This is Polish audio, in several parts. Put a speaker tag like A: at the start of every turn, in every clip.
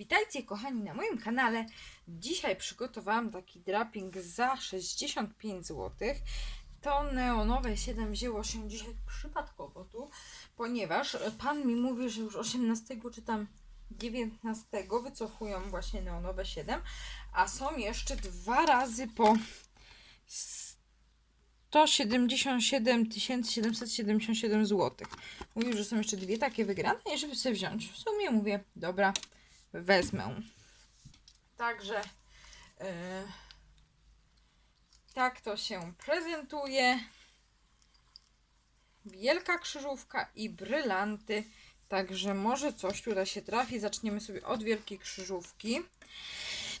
A: Witajcie kochani na moim kanale. Dzisiaj przygotowałam taki draping za 65 zł. To neonowe 7 wzięło się dzisiaj przypadkowo tu, ponieważ pan mi mówi, że już 18 czy tam 19 wycofują właśnie neonowe 7, a są jeszcze dwa razy po 177 777 zł. Mówił, że są jeszcze dwie takie wygrane i żeby sobie wziąć. W sumie mówię, dobra, wezmę. Także yy, tak to się prezentuje. Wielka krzyżówka i brylanty. Także może coś tutaj się trafi. Zaczniemy sobie od wielkiej krzyżówki.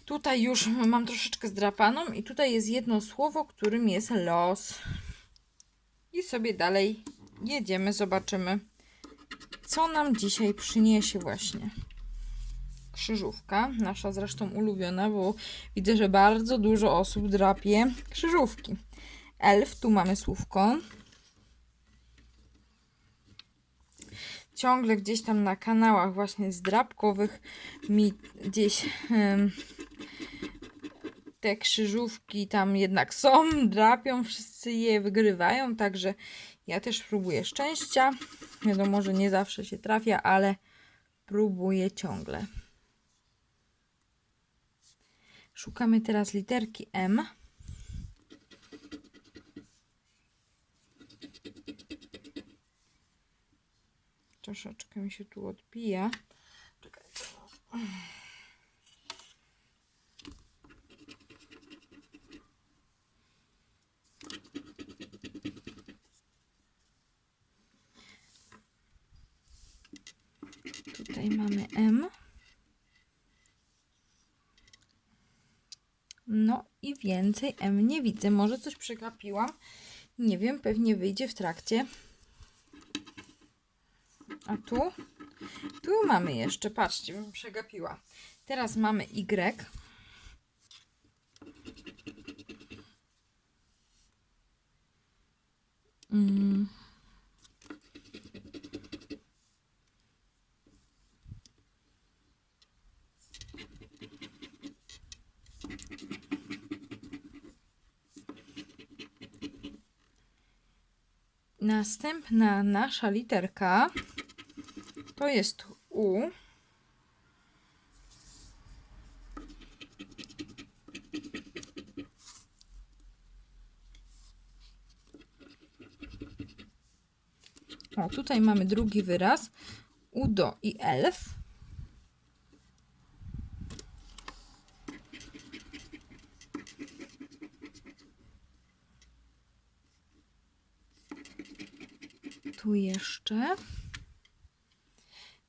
A: Tutaj już mam troszeczkę zdrapaną i tutaj jest jedno słowo, którym jest los. I sobie dalej jedziemy, zobaczymy, co nam dzisiaj przyniesie właśnie krzyżówka. Nasza zresztą ulubiona, bo widzę, że bardzo dużo osób drapie krzyżówki. Elf, tu mamy słówko. Ciągle gdzieś tam na kanałach właśnie zdrapkowych mi gdzieś em, te krzyżówki tam jednak są, drapią, wszyscy je wygrywają, także ja też próbuję szczęścia. Wiadomo, że nie zawsze się trafia, ale próbuję ciągle. Szukamy teraz literki M. Troszeczkę mi się tu odbija. Czekajcie. Tutaj mamy M. No i więcej M nie widzę. Może coś przegapiłam. Nie wiem, pewnie wyjdzie w trakcie. A tu? Tu mamy jeszcze, patrzcie, bym przegapiła. Teraz mamy Y. Mm. Następna nasza literka to jest U. O, tutaj mamy drugi wyraz. Udo i elf. Tu jeszcze.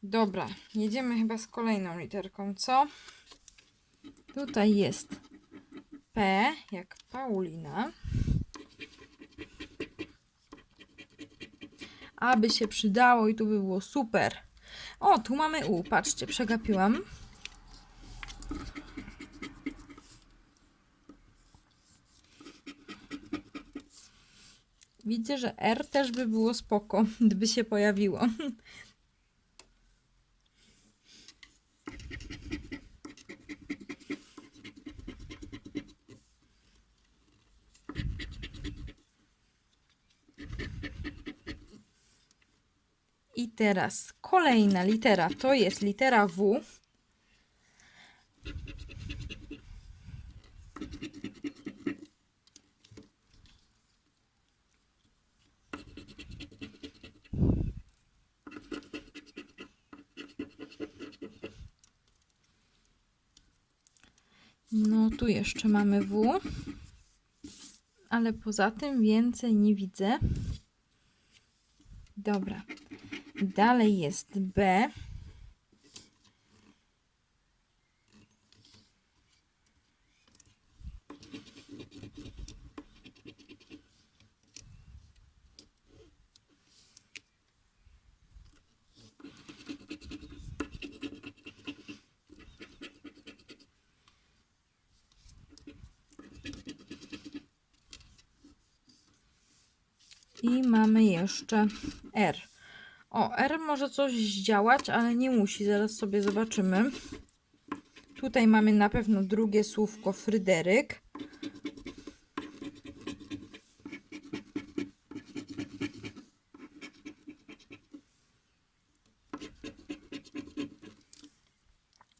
A: Dobra, jedziemy chyba z kolejną literką, co? Tutaj jest P, jak Paulina. Aby się przydało i tu by było super. O, tu mamy U, patrzcie, przegapiłam. Widzę, że R też by było spoko, gdyby się pojawiło. I teraz kolejna litera to jest litera W. No, tu jeszcze mamy W. Ale poza tym więcej nie widzę. Dobra. Dalej jest B. I mamy jeszcze R. O, R może coś zdziałać, ale nie musi. Zaraz sobie zobaczymy. Tutaj mamy na pewno drugie słówko Fryderyk.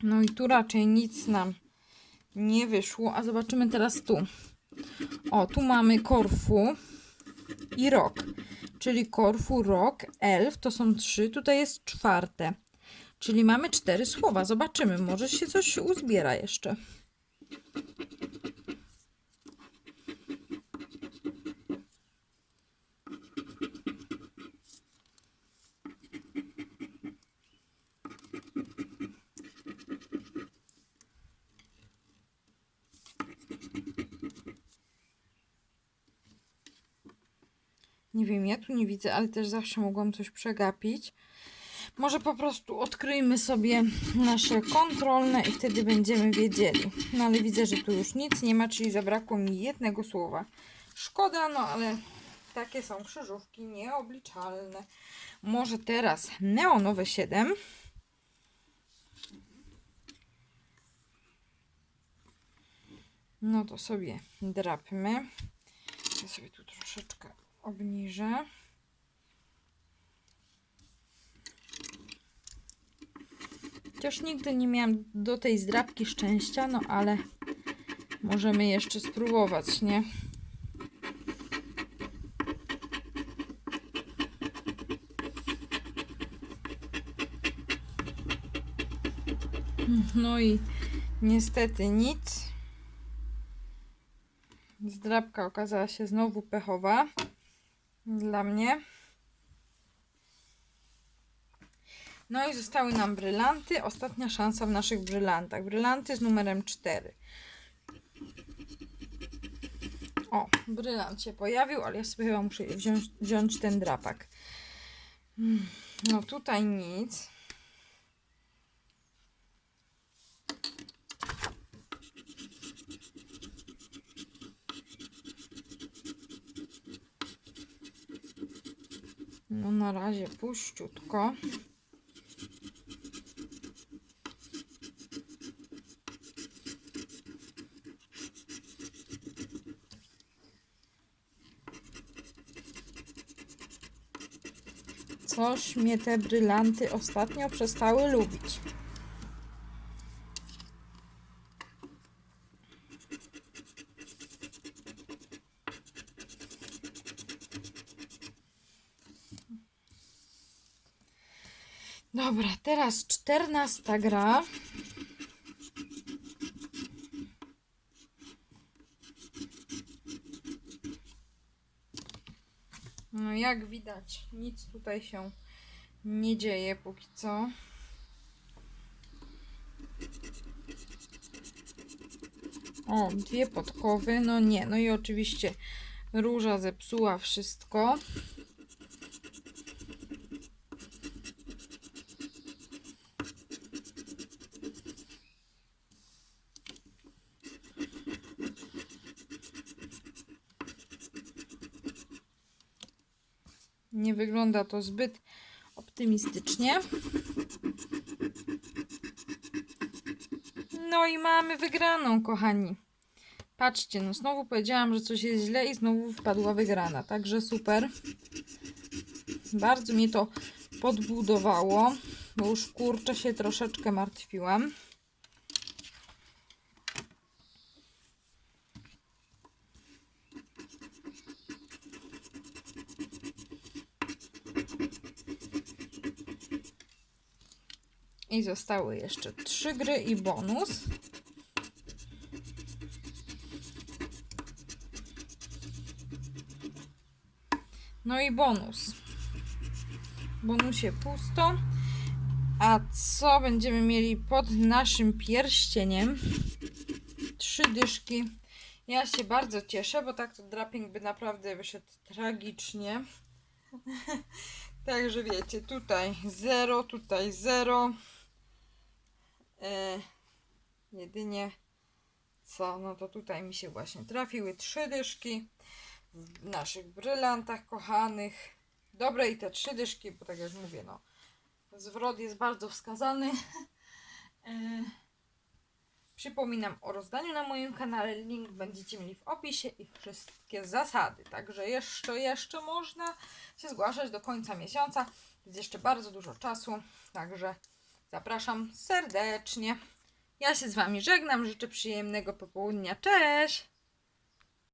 A: No i tu raczej nic nam nie wyszło, a zobaczymy teraz tu. O, tu mamy Korfu i rok, czyli Korfu, rok, elf, to są trzy, tutaj jest czwarte. Czyli mamy cztery słowa. Zobaczymy, może się coś uzbiera jeszcze. Nie wiem, ja tu nie widzę, ale też zawsze mogłam coś przegapić. Może po prostu odkryjmy sobie nasze kontrolne i wtedy będziemy wiedzieli. No ale widzę, że tu już nic nie ma, czyli zabrakło mi jednego słowa. Szkoda, no ale takie są krzyżówki nieobliczalne. Może teraz neonowe 7. No to sobie drapmy. Ja sobie tu troszeczkę obniżę. Chociaż nigdy nie miałam do tej zdrabki szczęścia, no ale możemy jeszcze spróbować, nie? No i niestety nic. Zdrabka okazała się znowu pechowa dla mnie. No i zostały nam brylanty. Ostatnia szansa w naszych brylantach. Brylanty z numerem 4. O, brylant się pojawił, ale ja sobie chyba muszę wziąć, wziąć ten drapak. Mm, No tutaj nic. No na razie puściutko. Coś mnie te brylanty ostatnio przestały lubić. Dobra, teraz czternasta gra. No jak widać, nic tutaj się nie dzieje póki co. O, dwie podkowy, no nie, no i oczywiście róża zepsuła wszystko. Nie wygląda to zbyt optymistycznie. No i mamy wygraną, kochani. Patrzcie, no znowu powiedziałam, że coś jest źle i znowu wpadła wygrana. Także super. Bardzo mnie to podbudowało, bo już kurczę się troszeczkę martwiłam. I zostały jeszcze trzy gry i bonus. No i bonus. W bonusie pusto. A co będziemy mieli pod naszym pierścieniem? Trzy dyszki. Ja się bardzo cieszę, bo tak to draping by naprawdę wyszedł tragicznie. Także wiecie, tutaj 0, tutaj 0. E, jedynie co, no to tutaj mi się właśnie trafiły trzy dyszki w naszych brylantach kochanych. Dobre i te trzy dyszki, bo tak jak mówię, no zwrot jest bardzo wskazany. E, przypominam o rozdaniu na moim kanale, link będziecie mieli w opisie i wszystkie zasady. Także jeszcze, jeszcze można się zgłaszać do końca miesiąca. Jest jeszcze bardzo dużo czasu, także Zapraszam serdecznie. Ja się z Wami żegnam, życzę przyjemnego popołudnia. Cześć!